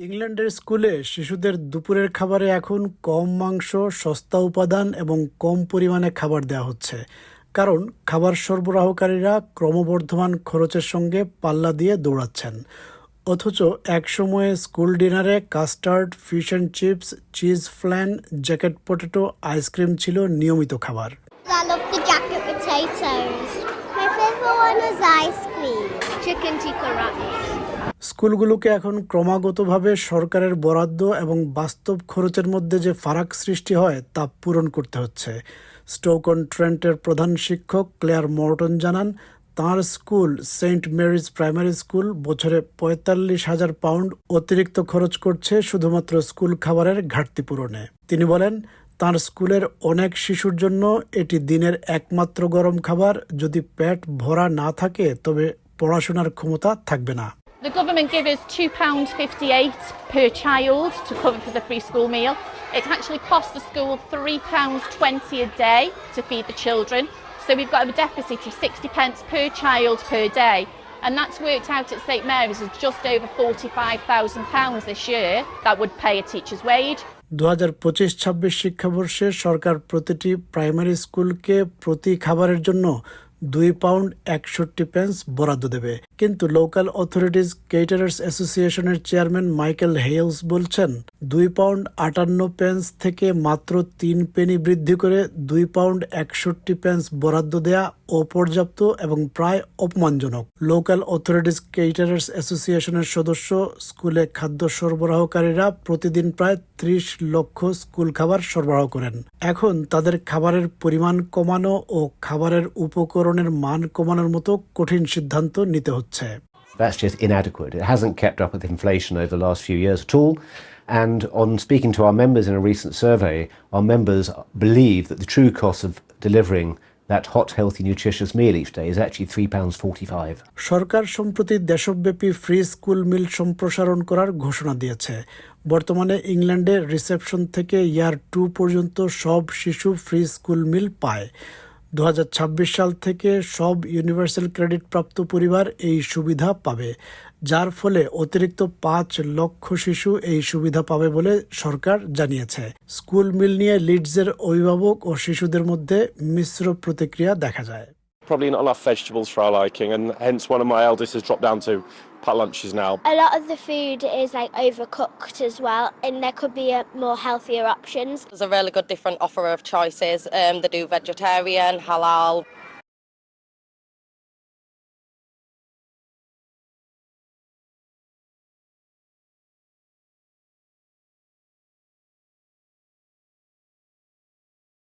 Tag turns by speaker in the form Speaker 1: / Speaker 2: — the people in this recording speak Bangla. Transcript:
Speaker 1: ইংল্যান্ডের স্কুলে শিশুদের দুপুরের খাবারে এখন কম মাংস সস্তা উপাদান এবং কম পরিমাণে খাবার দেওয়া হচ্ছে কারণ খাবার সরবরাহকারীরা ক্রমবর্ধমান খরচের সঙ্গে পাল্লা দিয়ে দৌড়াচ্ছেন অথচ একসময়ে স্কুল ডিনারে custard fish and chips cheese flan jacket potato ice cream ছিল নিয়মিত খাবার.
Speaker 2: Chicken tikka wraps.
Speaker 1: স্কুলগুলোকে এখন ক্রমাগতভাবে সরকারের বরাদ্দ এবং বাস্তব খরচের মধ্যে যে ফারাক সৃষ্টি হয় তা পূরণ করতে হচ্ছে। স্টোকন ট্রেন্টের প্রধান শিক্ষক ক্লেয়ার মর্টন জানান, তাঁর school Saint Mary's primary school বছরে পঁয়তাল্লিশ হাজার পাউন্ড অতিরিক্ত খরচ করছে শুধুমাত্র স্কুল খাবারের ঘাটতি পূরণে। তিনি বলেন, তাঁর স্কুলের অনেক শিশুর জন্য এটি দিনের একমাত্র গরম খাবার। যদি পেট ভরা না থাকে, তবে পড়াশোনার ক্ষমতা থাকবে না।
Speaker 3: The government give us £2.58 per child to cover for the free school meal. It actually costs the school £3.20 a day to feed the children. So we've got a deficit of 60 pence per child per day. And that's worked out at St Mary's as just over £45,000 this year that would pay a teacher's wage.
Speaker 1: দু হাজার পঁচিশ ছাব্বিশ শিক্ষাবর্ষে সরকার প্রতিটি প্রাইমারি স্কুলকে প্রতি খাবারের জন্য দুই পাউন্ড একষট্টি পেন্স বরাদ্দ দেবে। কিন্তু লোকাল অথরিটিজ কেটারার্স অ্যাসোসিয়েশনের চেয়ারম্যান মাইকেল হেলস বলছেন দুই পাউন্ড আটান্ন পেন্স থেকে মাত্র তিন পেনি বৃদ্ধি করে দুই পাউন্ড একষট্টি পেন্স বরাদ্দ দেয়া অপর্যাপ্ত এবং প্রায় অপমানজনক। লোকাল অথরিটিস কেটারার্স অ্যাসোসিয়েশনের সদস্য, স্কুলে খাদ্য সরবরাহকারীরা প্রতিদিন প্রায় ত্রিশ লক্ষ স্কুল খাবার সরবরাহ করেন। এখন তাদের খাবারের পরিমাণ কমানো ও খাবারের উপকরণের মান কমানোর মতো কঠিন সিদ্ধান্ত নিতে হচ্ছে।
Speaker 4: That's just inadequate. It hasn't kept up with inflation over the last few years at all. And on speaking to our members in a recent survey, our members believe that the true cost of delivering that hot, healthy, nutritious meal each day is actually £3.45.
Speaker 1: সরকার সম্প্রতি দেশব্যাপী ফ্রি স্কুল মিল সম্প্রসারণ করার ঘোষণা দিয়েছে বর্তমানে ইংল্যান্ডে রিসেপশন থেকে ইয়ার টু পর্যন্ত সব শিশু ফ্রি স্কুল মিল পায় দু হাজার ছাব্বিশ সাল থেকে সব ইউনিভার্সাল ক্রেডিট প্রাপ্ত পরিবার এই সুবিধা পাবে যার ফলে অতিরিক্ত পাঁচ লক্ষ শিশু এই সুবিধা পাবে বলে সরকার জানিয়েছে। স্কুল মিল নিয়ে লিডসের অভিভাবক ও শিশুদের মধ্যে মিশ্র প্রতিক্রিয়া দেখা যায়।
Speaker 5: Probably not enough vegetables for our liking, and hence one of my eldest has dropped down to pat lunches now.
Speaker 2: A lot of the food is like overcooked as well, and there could be a more healthier options.
Speaker 6: There's a really good different offer of choices. Um, they do vegetarian, halal,